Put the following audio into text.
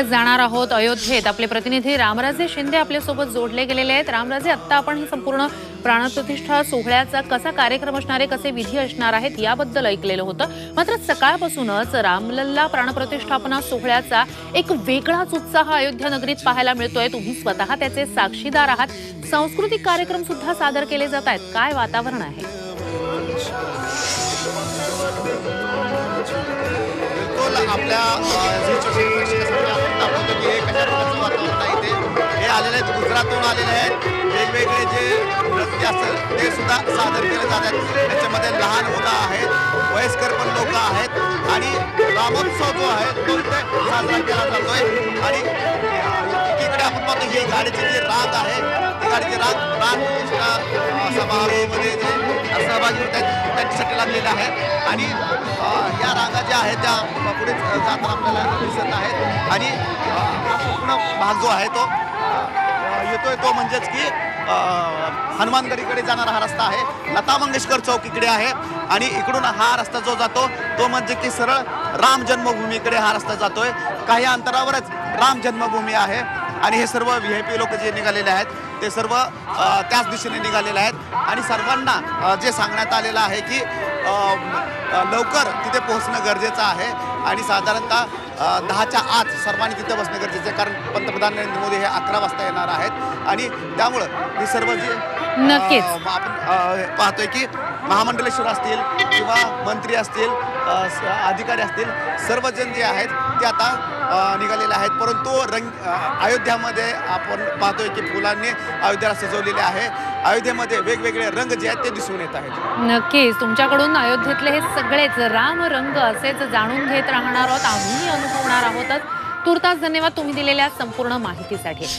जाणार आहोत अयोध्येत. आपले प्रतिनिधी रामराजे शिंदे आपल्यासोबत जोडले गेलेले आहेत. रामराजे आत्ता आपण ही संपूर्ण प्राणप्रतिष्ठा सोहळ्याचा कसा कार्यक्रम असणार आहे कसे विधी असणार आहेत याबद्दल ऐकलेलं होतं. मात्र सकाळपासूनच रामलल्ला प्राणप्रतिष्ठापना सोहळ्याचा एक वेगळाच उत्साह अयोध्या नगरीत पाहायला मिळतोय. तुम्ही स्वतः त्याचे साक्षीदार आहात. सांस्कृतिक कार्यक्रम सुद्धा सादर केले जात आहेत. काय वातावरण आहे? आपल्या आलेले आहेत गुजरातहून आलेले आहेत. वेगवेगळे जे नृत्य असतात ते सुद्धा सादर केले जात आहेत. त्याच्यामध्ये लहान मुलं आहेत वयस्कर पण लोक आहेत आणि रामोत्सव जो आहे तो इथे साजरा केला जातोय. आणि एकीकडे आपण पाहतो ही गाडीची जी राग आहे ती गाडीची राग प्राण प्रतिष्ठा समारोहामध्ये जे सहभागी त्यांच्यासाठी लागलेले आहे. आणि या रांगा ज्या आहेत त्या पुढे जाताना आपल्याला दिसत आहेत. आणि पूर्ण भाग जो आहे तो येतोय तो म्हणजेच की हनुमानगडीकडे जाणारा हा रस्ता आहे. लता मंगेशकर चौक इकडे आहे आणि इकडून हा रस्ता जो जातो तो म्हणजे की सरळ राम जन्मभूमीकडे हा रस्ता जातोय. काही अंतरावरच राम जन्मभूमी आहे आणि हे सर्व व्ही आय पी लोक जे निघालेले आहेत ते सर्व त्याच दिशेने निघालेले आहेत. आणि सर्वांना जे सांगण्यात आलेलं आहे की लवकर तिथे पोहोचणं गरजेचं आहे. आणि साधारणतः दहाच्या आत सर्वांनी तिथे बसणं गरजेचं आहे कारण पंतप्रधान नरेंद्र मोदी हे अकरा वाजता येणार आहेत आणि त्यामुळं ही सर्व जी नक्कीच. आपण पाहतोय की महामंडलेश्वर असतील किंवा मंत्री असतील अधिकारी असतील सर्वजण जे आहेत ते आता निघालेले आहेत. परंतु रंग अयोध्यामध्ये आपण पाहतोय की फुलांनी अयोध्याला सजवलेले आहे. अयोध्येमध्ये वेगवेगळे रंग जे आहेत ते दिसून येत आहेत. नक्कीच. तुमच्याकडून अयोध्येतले हे सगळेच राम रंग असेच जाणून घेत राहणार आहोत. आम्ही अनुभवणार आहोतच. तुर्तास धन्यवाद तुम्ही दिलेल्या संपूर्ण माहितीसाठी.